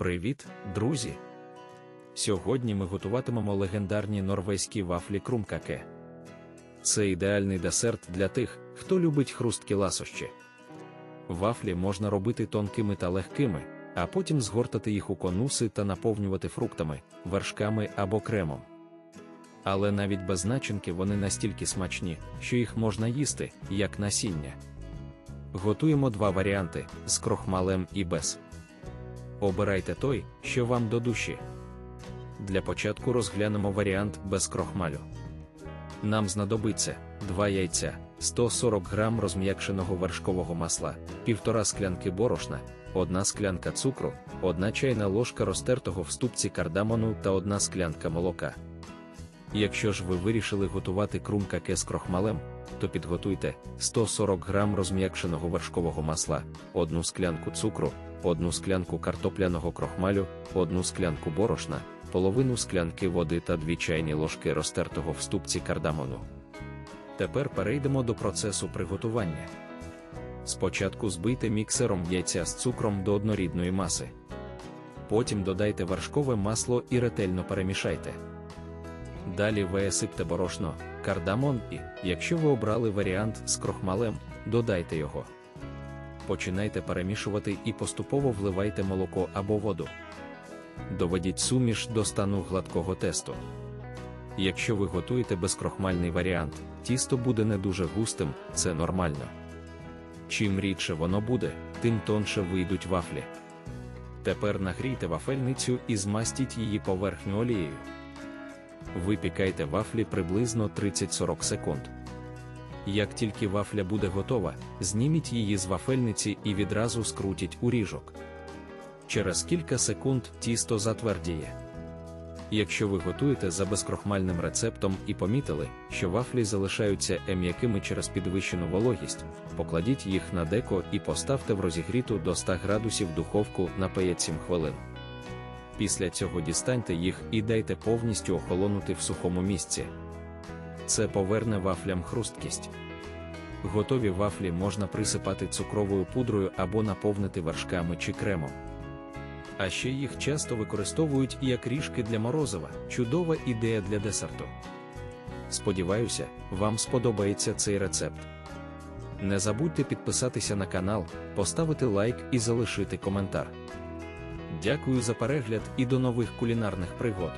Привіт, друзі! Сьогодні ми готуватимемо легендарні норвезькі вафлі крумкаке. Це ідеальний десерт для тих, хто любить хрусткі ласощі. Вафлі можна робити тонкими та легкими, а потім згортати їх у конуси та наповнювати фруктами, вершками або кремом. Але навіть без начинки вони настільки смачні, що їх можна їсти, як насіння. Готуємо два варіанти з крохмалем і без. Обирайте той, що вам до душі. Для початку розглянемо варіант без крохмалю. Нам знадобиться 2 яйця, 140 г розм'якшеного вершкового масла, 1,5 склянки борошна, 1 склянка цукру, 1 чайна ложка розтертого в ступці кардамону та 1 склянка молока. Якщо ж ви вирішили готувати крумкаке з крохмалем, то підготуйте 140 г розм'якшеного вершкового масла, 1 склянку цукру, 1 склянку картопляного крохмалю, 1 склянку борошна, половину склянки води та 2 чайні ложки розтертого в ступці кардамону. Тепер перейдемо до процесу приготування. Спочатку збийте міксером яйця з цукром до однорідної маси. Потім додайте вершкове масло і ретельно перемішайте. Далі висипте борошно, кардамон і, якщо ви обрали варіант з крохмалем, додайте його. Починайте перемішувати і поступово вливайте молоко або воду. Доведіть суміш до стану гладкого тесту. Якщо ви готуєте безкрохмальний варіант, тісто буде не дуже густим, це нормально. Чим рідше воно буде, тим тонше вийдуть вафлі. Тепер нагрійте вафельницю і змастіть її поверхню олією. Випікайте вафлі приблизно 30-40 секунд. Як тільки вафля буде готова, зніміть її з вафельниці і відразу скрутіть у ріжок. Через кілька секунд тісто затвердіє. Якщо ви готуєте за безкрохмальним рецептом і помітили, що вафлі залишаються м'якими через підвищену вологість, покладіть їх на деко і поставте в розігріту до 100 градусів духовку на 5-7 хвилин. Після цього дістаньте їх і дайте повністю охолонути в сухому місці. Це поверне вафлям хрусткість. Готові вафлі можна присипати цукровою пудрою або наповнити вершками чи кремом. А ще їх часто використовують як ріжки для морозива, чудова ідея для десерту. Сподіваюся, вам сподобається цей рецепт. Не забудьте підписатися на канал, поставити лайк і залишити коментар. Дякую за перегляд і до нових кулінарних пригод.